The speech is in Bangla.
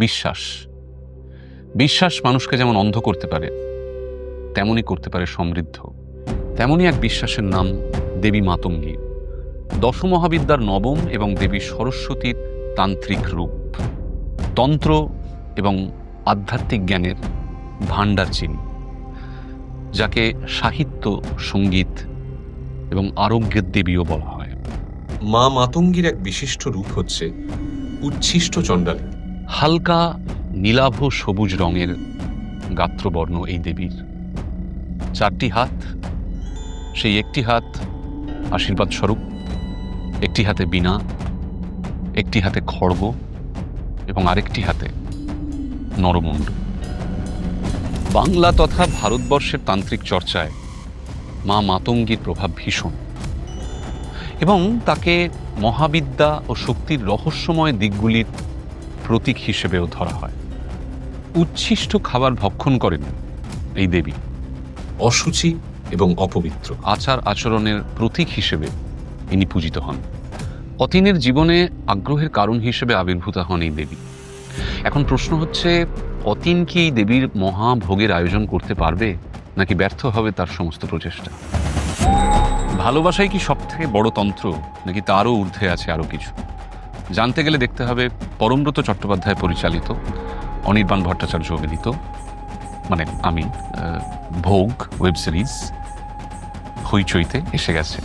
বিশ্বাস। বিশ্বাস মানুষকে যেমন অন্ধ করতে পারে, তেমনই করতে পারে সমৃদ্ধ। তেমনই এক বিশ্বাসের নাম দেবী মাতঙ্গী। দশমহাবিদ্যার নবম এবং দেবী সরস্বতীর তান্ত্রিক রূপ। তন্ত্র এবং আধ্যাত্মিক জ্ঞানের ভাণ্ডার চিনি যাকে সাহিত্য, সংগীত এবং আরোগ্যের দেবীও বলা হয়। মা মাতঙ্গীর এক বিশিষ্ট রূপ হচ্ছে উচ্ছিষ্ট চণ্ডালী। হালকা, নীলাভ সবুজ রঙের গাত্রবর্ণ এই দেবীর। চারটি হাত, সেই একটি হাত আশীর্বাদ স্বরূপ একটি হাতে বীণা, একটি হাতে খড়গ এবং আরেকটি হাতে নরমুণ্ড। বাংলা তথা ভারতবর্ষের তান্ত্রিক চর্চায় মা মাতঙ্গীর প্রভাব ভীষণ এবং তাকে মহাবিদ্যা ও শক্তির রহস্যময় দিকগুলির প্রতীক হিসেবেও ধরা হয়। উচ্ছিষ্ট খাবার ভক্ষণ করেন এই দেবী। অসুচি এবং অপবিত্র। আচার আচরণের প্রতীক হিসেবে ইনি পূজিত হন। অতীনের জীবনে আগ্রহের কারণ হিসেবে আবির্ভূত হন এই দেবী। এখন প্রশ্ন হচ্ছে অতীন কি এই দেবীর মহাভোগের আয়োজন করতে পারবে নাকি ব্যর্থ হবে তার সমস্ত প্রচেষ্টা? ভালোবাসাই কি সব থেকে বড় তন্ত্র নাকি তারও ঊর্ধ্বে আছে আরও কিছু? জানতে গেলে দেখতে হবে পরমব্রত চট্টোপাধ্যায় পরিচালিত, অনির্বাণ ভট্টাচার্য অভিনীত মানে আমি ভোগ ওয়েব সিরিজ, হইচইতে এসে গেছে।